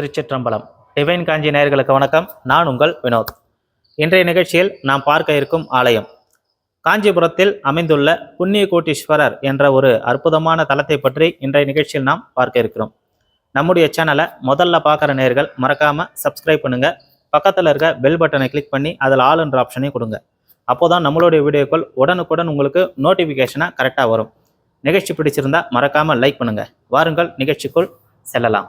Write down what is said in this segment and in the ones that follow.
திருச்சிற்றம்பலம். Divine காஞ்சி நேயர்களுக்கு வணக்கம். நான் உங்கள் வினோத். இன்றைய நிகழ்ச்சியில் நாம் பார்க்க இருக்கும் ஆலயம். காஞ்சிபுரத்தில் அமைந்துள்ள புண்ணிய கோட்டீஸ்வரர் என்ற ஒரு அற்புதமான தலத்தை பற்றி இன்றைய நிகழ்ச்சியில் நாம் பார்க்க இருக்கிறோம். நம்முடைய சேனலை முதல்ல பார்க்குற நேயர்கள் மறக்காமல் சப்ஸ்கிரைப் பண்ணுங்க. பக்கத்தில் இருக்க பெல் பட்டனை கிளிக் பண்ணி அதில் ஆல் என்ற ஆப்ஷனையும் கொடுங்க. அப்போதான் நம்மளுடைய வீடியோக்கள் உடனுக்குடன் உங்களுக்கு நோட்டிஃபிகேஷனாக கரெக்டாக வரும். நிகழ்ச்சி பிடிச்சிருந்தா மறக்காமல் லைக் பண்ணுங்கள் வாருங்கள் நிகழ்ச்சிக்குள் செல்லலாம்.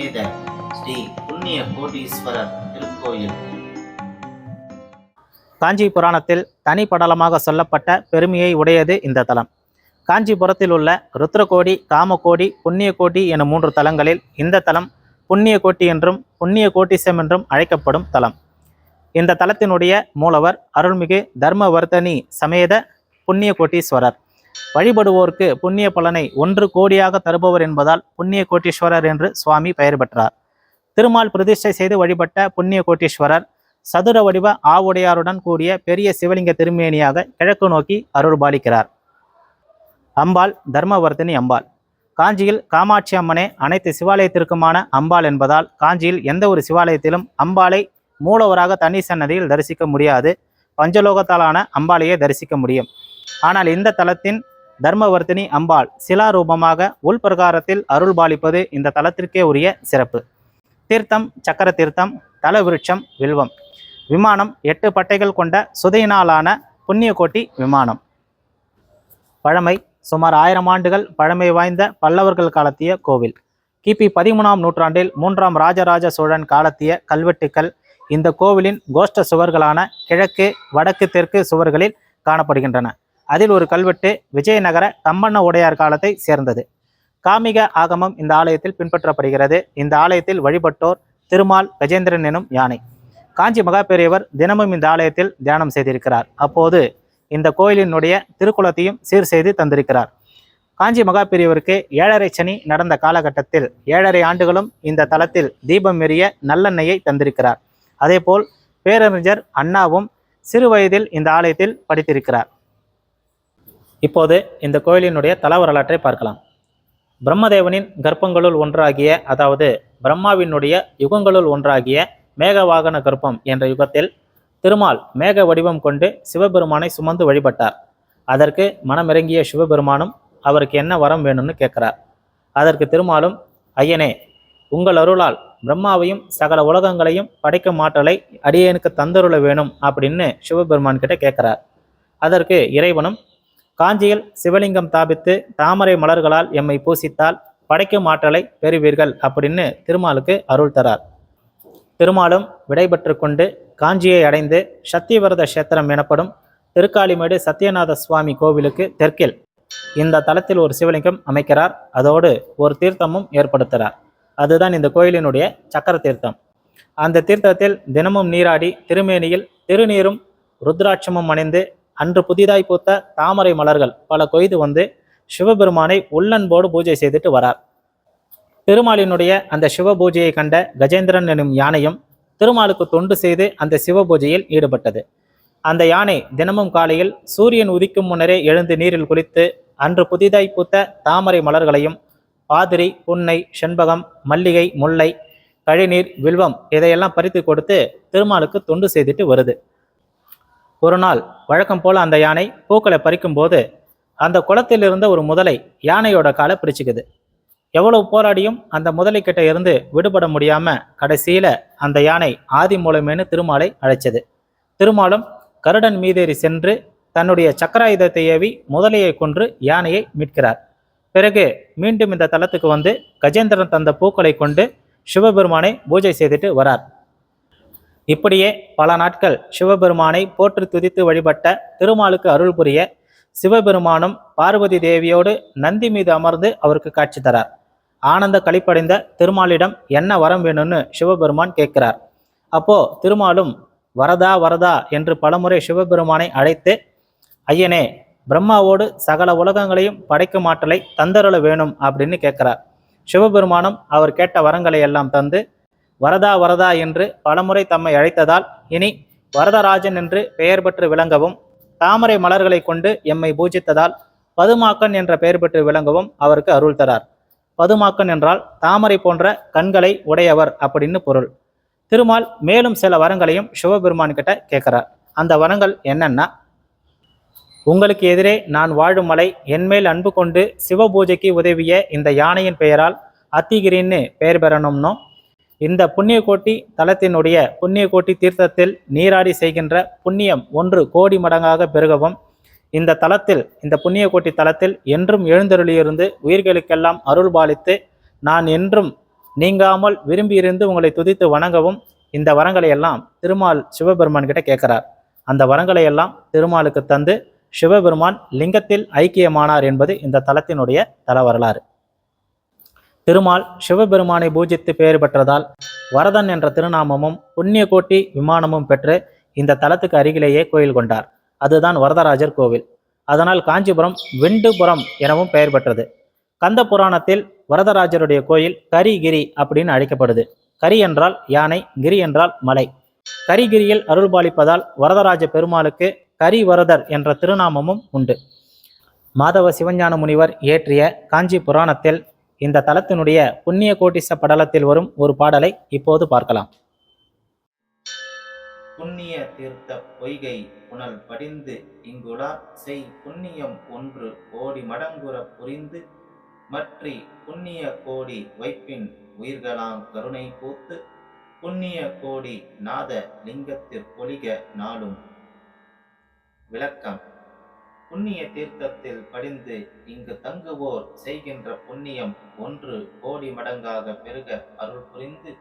புனித ஸ்ரீ புண்ணிய கோடீஸ்வரர் திருக்கோயில். காஞ்சி புராணத்தில் தனி படலமாக சொல்லப்பட்ட பெருமையை உடையது இந்த தலம். காஞ்சிபுரத்தில் உள்ள ருத்ரகோடி காமகோடி புண்ணியகோடி என மூன்று தலங்களில் இந்த தலம் புண்ணியக்கோட்டி என்றும் புண்ணிய கோட்டீசம் என்றும் அழைக்கப்படும் தலம். இந்த தலத்தினுடைய மூலவர் அருள்மிகு தர்மவர்த்தனி சமேத புண்ணிய கோட்டீஸ்வரர் வழிபடுவோருக்கு புண்ணிய பலனை ஒன்று கோடியாக தருபவர் என்பதால் புண்ணிய கோட்டீஸ்வரர் என்று சுவாமி பெயர் பெற்றார். திருமால் பிரதிஷ்டை செய்து வழிபட்ட புண்ணிய கோட்டீஸ்வரர் சதுர வடிவ ஆவுடையாருடன் கூடிய பெரிய சிவலிங்க திருமேனியாக கிழக்கு நோக்கி அருள் பாலிக்கிறார். அம்பாள் தர்மவர்த்தினி அம்பாள். காஞ்சியில் காமாட்சி அம்மனே அனைத்து சிவாலயத்திற்குமான அம்பாள் என்பதால் காஞ்சியில் எந்த ஒரு சிவாலயத்திலும் அம்பாளை மூலவராக தனி சன்னதியில் தரிசிக்க முடியாது. பஞ்சலோகத்தாலான அம்பாளையே தரிசிக்க முடியும். ஆனால் இந்த தலத்தின் தர்மவர்த்தினி அம்பாள் சிலாரூபமாக உள்பிரகாரத்தில் அருள் பாலிப்பது இந்த தலத்திற்கே உரிய சிறப்பு. தீர்த்தம் சக்கர தீர்த்தம் தலவிருட்சம் வில்வம். விமானம் எட்டு பட்டைகள் கொண்ட சுதையினாலான புண்ணியகோட்டி விமானம். பழமை சுமார் ஆயிரம் ஆண்டுகள் பழமை வாய்ந்த பல்லவர்கள் காலத்திய கோவில். கிபி பதிமூணாம் நூற்றாண்டில் மூன்றாம் ராஜராஜ சோழன் காலத்திய கல்வெட்டுக்கள் இந்த கோவிலின் கோஷ்ட சுவர்களான கிழக்கு வடக்கு தெற்கு சுவர்களில் காணப்படுகின்றன. அதில் ஒரு கல்வெட்டு விஜயநகர தம்மண்ண உடையார் காலத்தை சேர்ந்தது. காமிக ஆகமம் இந்த ஆலயத்தில் பின்பற்றப்படுகிறது. இந்த ஆலயத்தில் வழிபட்டோர் திருமால் கஜேந்திரன் எனும் யானை. காஞ்சி மகாபெரியவர் தினமும் இந்த ஆலயத்தில் தியானம் செய்திருக்கிறார். அப்போது இந்த கோயிலினுடைய திருக்குளத்தையும் சீர் செய்து தந்திருக்கிறார். காஞ்சி மகாபெரியவருக்கு ஏழரை சனி நடந்த காலகட்டத்தில் ஏழரை ஆண்டுகளும் இந்த தலத்தில் தீபம் எரிய நல்லெண்ணெயை தந்திருக்கிறார். அதேபோல் பேரறிஞர் அண்ணாவும் சிறு வயதில் இந்த ஆலயத்தில் படித்திருக்கிறார். இப்போது இந்த கோயிலினுடைய தல வரலாற்றை பார்க்கலாம். பிரம்மதேவனின் கர்ப்பங்களுள் ஒன்றாகிய அதாவது பிரம்மாவினுடைய யுகங்களுள் ஒன்றாகிய மேகவாகன கர்ப்பம் என்ற யுகத்தில் திருமால் மேக வடிவம் கொண்டு சிவபெருமானை சுமந்து வழிபட்டார். அதற்கு மனமிறங்கிய சிவபெருமானும் அவருக்கு என்ன வரம் வேணும்னு கேட்கிறார். அதற்கு திருமாலும் ஐயனே உங்கள் அருளால் பிரம்மாவையும் சகல உலகங்களையும் படைக்கும் ஆற்றலை அடியேனுக்கு தந்தருள வேணும் அப்படின்னு சிவபெருமான் கிட்ட கேட்கிறார். அதற்கு இறைவனும் காஞ்சியில் சிவலிங்கம் தாபித்து தாமரை மலர்களால் எம்மை பூசித்தால் படைக்கும் ஆற்றலை பெறுவீர்கள் அப்படின்னு திருமாலுக்கு அருள் தரார். திருமாலும் விடைபெற்று கொண்டு காஞ்சியை அடைந்து சத்தியவரத கஷேத்திரம் எனப்படும் திருக்காலிமேடு சத்யநாத சுவாமி கோவிலுக்கு தெற்கில் இந்த தலத்தில் ஒரு சிவலிங்கம் அமைக்கிறார். அதோடு ஒரு தீர்த்தமும் ஏற்படுத்துகிறார். அதுதான் இந்த கோயிலினுடைய சக்கர தீர்த்தம். அந்த தீர்த்தத்தில் தினமும் நீராடி திருமேனியில் திருநீரும் ருத்ராட்சமும் அணிந்து அன்று புதிதாய் பூத்த தாமரை மலர்கள் பல கொய்து வந்து சிவபெருமானை உள்ளன்போடு பூஜை செய்துட்டு வரார். திருமாலினுடைய அந்த சிவ பூஜையை கண்ட கஜேந்திரன் எனும் யானையும் திருமாலுக்கு தொண்டு செய்து அந்த சிவ பூஜையில் ஈடுபட்டது. அந்த யானை தினமும் காலையில் சூரியன் உதிக்கும் முன்னரே எழுந்து நீரில் குளித்து அன்று புதிதாய் பூத்த தாமரை மலர்களையும் பாதிரி புன்னை செண்பகம் மல்லிகை முல்லை கழிநீர் வில்வம் இதையெல்லாம் பறித்து கொடுத்து திருமாலுக்கு தொண்டு செய்துட்டு வருது. ஒரு நாள் வழக்கம் போல அந்த யானை பூக்களை பறிக்கும்போது அந்த குளத்தில் இருந்த ஒரு முதலை யானையோட காலை பிடிச்சிக்குது. எவ்வளவு போராடியும் அந்த முதலை கிட்ட இருந்து விடுபட முடியாம கடைசியில அந்த யானை ஆதி மூலமேனு திருமாலை அழைச்சது. திருமாலும் கருடன் மீதேறி சென்று தன்னுடைய சக்கராயுதத்தை ஏவி முதலையை கொன்று யானையை மீட்கிறார். பிறகு மீண்டும் இந்த தலத்துக்கு வந்து கஜேந்திரன் தந்த பூக்களை கொண்டு சிவபெருமானை பூஜை செய்துட்டு வரார். இப்படியே பல நாட்கள் சிவபெருமானை போற்று துதித்து வழிபட்ட திருமாலுக்கு அருள் புரிய சிவபெருமானும் பார்வதி தேவியோடு நந்தி மீது அமர்ந்து அவருக்கு காட்சி தரார். ஆனந்த களிப்படைந்த திருமாலிடம் என்ன வரம் வேணும்னு சிவபெருமான் கேட்கிறார். அப்போ திருமாலும் வரதா வரதா என்று பலமுறை சிவபெருமானை அழைத்து ஐயனே பிரம்மாவோடு சகல உலகங்களையும் படைக்கும் ஆற்றலை தந்தருள வேணும் அப்படின்னு கேட்கிறார். சிவபெருமானும் அவர் கேட்ட வரங்களை எல்லாம் தந்து வரதா வரதா என்று பலமுறை தம்மை அழைத்ததால் இனி வரதராஜன் என்று பெயர் பெற்று விளங்கவும் தாமரை மலர்களை கொண்டு எம்மை பூஜித்ததால் பதுமாக்கன் என்ற பெயர் பெற்று விளங்கவும் அவருக்கு அருள் தரார். பதுமாக்கன் என்றால் தாமரை போன்ற கண்களை உடையவர் அப்படின்னு பொருள். திருமால் மேலும் சில வரங்களையும் சிவபெருமான் கிட்ட கேட்கிறார். அந்த வரங்கள் என்னன்னா உங்களுக்கு எதிரே நான் வாழும் மலை என்மேல் அன்பு கொண்டு சிவ பூஜைக்கு உதவிய இந்த யானையின் பெயரால் அத்திகிரின்னு பெயர் பெறணும்னும் இந்த புண்ணிய கோட்டி தலத்தினுடைய புண்ணிய கோட்டி தீர்த்தத்தில் நீராடி செய்கின்ற புண்ணியம் ஒன்று கோடி மடங்காக பெருகவும். இந்த தலத்தில் இந்த புண்ணிய கோட்டி தலத்தில் என்றும் எழுந்தருளியிருந்து உயிர்களுக்கெல்லாம் அருள் பாலித்து நான் என்றும் நீங்காமல் விரும்பியிருந்து உங்களை துதித்து வணங்கவும் இந்த வரங்களை எல்லாம் திருமால் சிவபெருமான் கிட்ட கேட்கிறார். அந்த வரங்களை எல்லாம் திருமாலுக்கு தந்து சிவபெருமான் லிங்கத்தில் ஐக்கியமானார் என்பது இந்த தலத்தினுடைய தல வரலாறு திருமால் சிவபெருமானை பூஜித்து பெயர் பெற்றதால் வரதன் என்ற திருநாமமும் புண்ணிய கோட்டி விமானமும் பெற்று இந்த தலத்துக்கு அருகிலேயே கோயில் கொண்டார். அதுதான் வரதராஜர் கோவில். அதனால் காஞ்சிபுரம் வெண்டுபுரம் எனவும் பெயர் பெற்றது. கந்த புராணத்தில் வரதராஜருடைய கோயில் கரிகிரி அப்படின்னு அழைக்கப்படுது. கரி என்றால் யானை கிரி என்றால் மலை. கரிகிரியில் அருள்பாலிப்பதால் வரதராஜ பெருமாளுக்கு கரிவரதர் என்ற திருநாமமும் உண்டு. மாதவ சிவஞான முனிவர் இயற்றிய காஞ்சி புராணத்தில் இந்த தலத்தினுடைய புண்ணிய கோட்டிச படலத்தில் வரும் ஒரு பாடலை இப்போது பார்க்கலாம். புண்ணிய தீர்த்த பொய்கை புனல் படிந்து இங்குடா செய் புண்ணியம் ஒன்று கோடி மடங்குற புரிந்து மற்றி புண்ணிய கோடி வைப்பின் உயிர்களாம் கருணை பூத்து புண்ணிய கோடி நாத லிங்கத்திற்பொலிக நாளும். விளக்கம். புண்ணிய தீர்த்தத்தில் படிந்து இங்கு தங்குவோர் செய்கின்ற புண்ணியம் ஒன்று கோடி மடங்காக பெருக அருள் புரிந்து.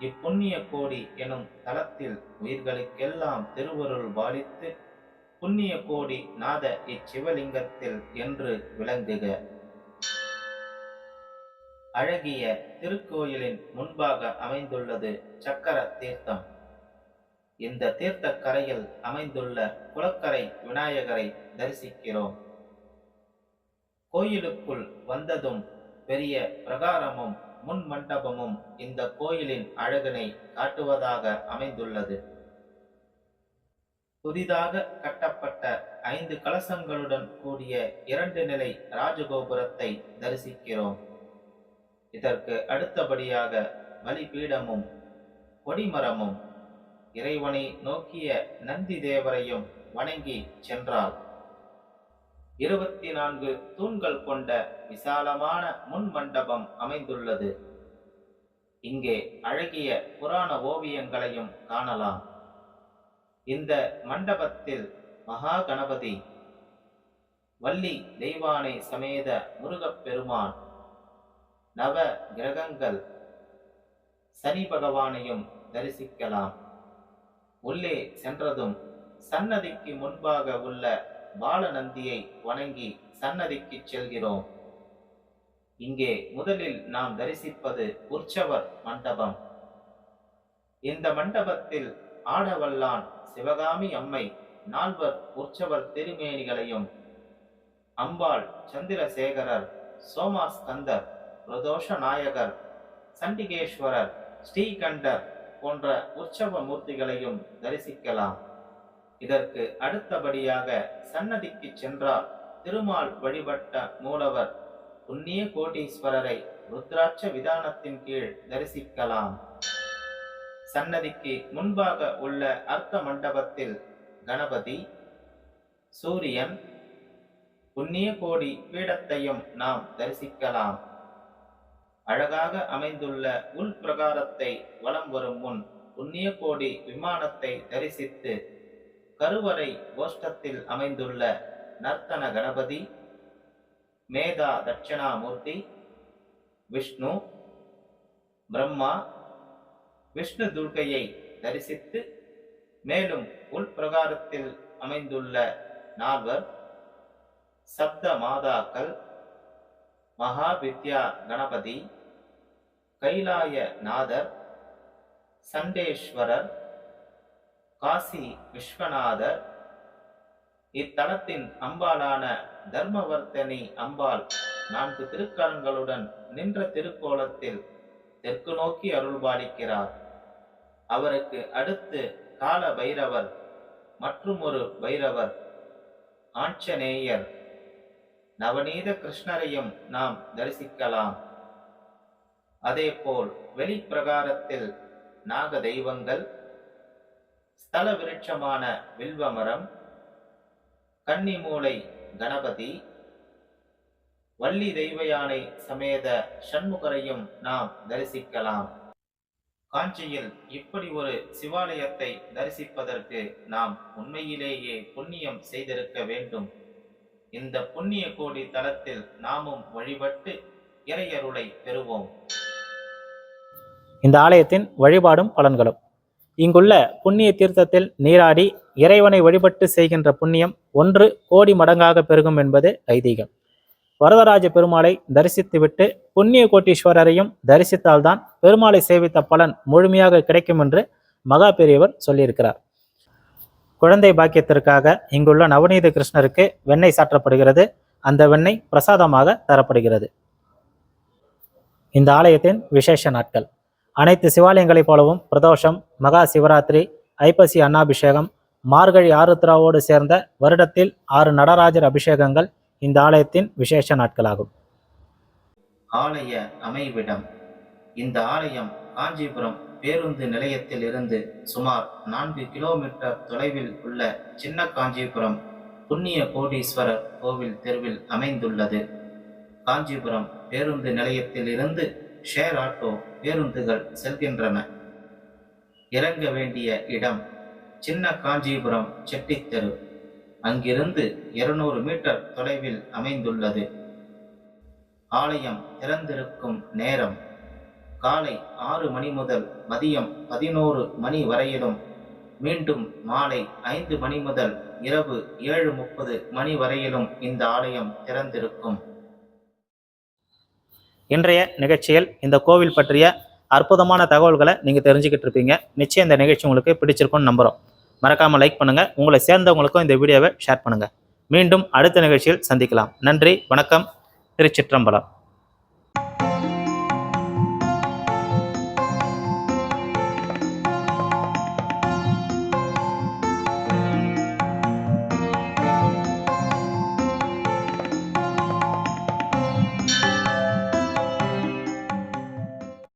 இப்புண்ணிய கோடி எனும் தலத்தில் உயிர்களுக்கெல்லாம் திருவருள் பாலித்து புண்ணிய கோடி நாத இச்சிவலிங்கத்தில் என்று விளங்குக. அழகிய திருக்கோயிலின் முன்பாக அமைந்துள்ளது சக்கர தீர்த்தம். இந்த தீர்த்த கரையில் அமைந்துள்ள குளக்கரை விநாயகரை தரிசிக்கிறோம். கோயிலுக்குள் வந்ததும் பெரிய பிரகாரமும் முன் மண்டபமும் இந்த கோயிலின் அழகினை காட்டுவதாக அமைந்துள்ளது. புதிதாக கட்டப்பட்ட ஐந்து கலசங்களுடன் கூடிய இரண்டு நிலை ராஜகோபுரத்தை தரிசிக்கிறோம். இதற்கு அடுத்தபடியாக பலிபீடமும் கொடிமரமும் இறைவனை நோக்கிய நந்தி தேவரையும் வணங்கி சென்றாள் இருபத்தி நான்கு தூண்கள் கொண்ட விசாலமான முன் மண்டபம் அமைந்துள்ளது. இங்கே அழகிய புராண ஓவியங்களையும் காணலாம். இந்த மண்டபத்தில் மகா கணபதி வள்ளி தெய்வானை சமேத முருகப்பெருமான் நவ கிரகங்கள் சனி பகவானையும் தரிசிக்கலாம். உள்ளே சென்றதும் சன்னதிக்கு முன்பாக உள்ள பாலநந்தியை வணங்கி சன்னதிக்கு செல்கிறோம். இங்கே முதலில் நாம் தரிசிப்பது உற்சவர் மண்டபம். இந்த மண்டபத்தில் ஆடவல்லான் சிவகாமி அம்மை நால்வர் உற்சவர் திருமேனிகளையும் அம்பாள் சந்திரசேகரர் சோமாஸ்கந்தர் பிரதோஷ நாயகர் சண்டிகேஸ்வரர் ஸ்ரீகண்டர் போன்ற உற்சவ மூர்த்திகளையும் தரிசிக்கலாம். இதற்கு அடுத்தபடியாக சன்னதிக்கு சென்றால் திருமால் வழிபட்ட மூலவர் புண்ணிய கோட்டீஸ்வரரை ருத்ராட்ச விதானத்தின் கீழ் தரிசிக்கலாம். சன்னதிக்கு முன்பாக உள்ள அர்த்த மண்டபத்தில் கணபதி சூரியன் புண்ணிய கோடி பீடத்தையும் நாம் தரிசிக்கலாம். அழகாக அமைந்துள்ள உள் பிரகாரத்தை வலம் வரும் முன் புண்ணிய கோடி விமானத்தை தரிசித்து கருவறை கோஷ்டத்தில் அமைந்துள்ள நர்த்தன கணபதி மேதா தட்சிணாமூர்த்தி விஷ்ணு பிரம்மா விஷ்ணு துர்க்கையை தரிசித்து மேலும் உள்பிரகாரத்தில் அமைந்துள்ள நால்வர் சப்த மாதாக்கள் மகாவித்யா கணபதி கைலாய நாதர் சண்டேஸ்வரர் காசி விஸ்வநாதர் இத்தலத்தின் அம்பாளான தர்மவர்த்தனி அம்பாள் நான்கு திருக்கரங்களுடன் நின்ற திருக்கோலத்தில் தெற்கு நோக்கி அருள்பாலிக்கிறார். அவருக்கு அடுத்து கால பைரவர் மற்றும் ஒரு பைரவர் ஆஞ்சநேயர். நவநீத கிருஷ்ணரையும் நாம் தரிசிக்கலாம். அதேபோல் வெளிப்பிரகாரத்தில் நாக தெய்வங்கள் ஸ்தல விருட்சமான வில்வமரம் கன்னிமூலை கணபதி வள்ளி தெய்வயானை சமேத சண்முகரையும் நாம் தரிசிக்கலாம். காஞ்சியில் இப்படி ஒரு சிவாலயத்தை தரிசிப்பதற்கு நாம் உண்மையிலேயே புண்ணியம் செய்திருக்க வேண்டும். இந்த புண்ணிய கோடி தலத்தில் நாமும் வழிபட்டு இறையருளை பெறுவோம். இந்த ஆலயத்தின் வழிபாடும் பலன்களும். இங்குள்ள புண்ணிய தீர்த்தத்தில் நீராடி இறைவனை வழிபட்டு செய்கின்ற புண்ணியம் ஒன்று கோடி மடங்காக பெருகும் என்பது ஐதீகம். வரதராஜ பெருமாளை தரிசித்துவிட்டு புண்ணிய கோட்டீஸ்வரரையும் தரிசித்தால்தான் பெருமாளை சேவித்த பலன் முழுமையாக கிடைக்கும் என்று மகா பெரியவர் சொல்லியிருக்கிறார். குழந்தை பாக்கியத்திற்காக இங்குள்ள நவநீத கிருஷ்ணருக்கு வெண்ணெய் சாற்றப்படுகிறது. அந்த வெண்ணெய் பிரசாதமாக தரப்படுகிறது. இந்த ஆலயத்தின் விசேஷ நாட்கள். அனைத்து சிவாலயங்களைப் போலவும் பிரதோஷம் மகா சிவராத்திரி ஐப்பசி அன்னாபிஷேகம் மார்கழி ஆருத்ராவோடு சேர்ந்த வருடத்தில் ஆறு நடராஜர் அபிஷேகங்கள் இந்த ஆலயத்தின் விசேஷ நாட்களாகும். ஆலய அமைவிடம். இந்த ஆலயம் காஞ்சிபுரம் பேருந்து நிலையத்தில் இருந்து சுமார் நான்கு கிலோமீட்டர் தொலைவில் உள்ள சின்ன காஞ்சிபுரம் புண்ணிய கோடீஸ்வரர் கோவில் தெருவில் அமைந்துள்ளது. காஞ்சிபுரம் பேருந்து நிலையத்தில் இருந்து ஷேர் ஆட்டோ பேருந்துகள் செல்கின்றன. இறங்க வேண்டிய இடம் சின்ன காஞ்சிபுரம் செட்டித்தெரு. அங்கிருந்து இருநூறு மீட்டர் தொலைவில் அமைந்துள்ளது. ஆலயம் திறந்திருக்கும் நேரம் காலை ஆறு மணி முதல் மதியம் பதினோரு மணி வரையிலும் மீண்டும் மாலை ஐந்து மணி முதல் இரவு ஏழு முப்பது மணி வரையிலும் இந்த ஆலயம் திறந்திருக்கும். இன்றைய நிகழ்ச்சியில் இந்த கோவில் பற்றிய அற்புதமான தகவல்களை நீங்கள் தெரிஞ்சுக்கிட்டு இருப்பீங்க. நிச்சயம் இந்த நிகழ்ச்சி உங்களுக்கு பிடிச்சிருக்கும்னு நம்புகிறோம் மறக்காமல் லைக் பண்ணுங்கள் உங்களை சேர்ந்தவங்களுக்கும் இந்த வீடியோவை ஷேர் பண்ணுங்கள் மீண்டும் அடுத்த நிகழ்ச்சியில் சந்திக்கலாம். நன்றி வணக்கம். திருச்சிற்றம்பலம்.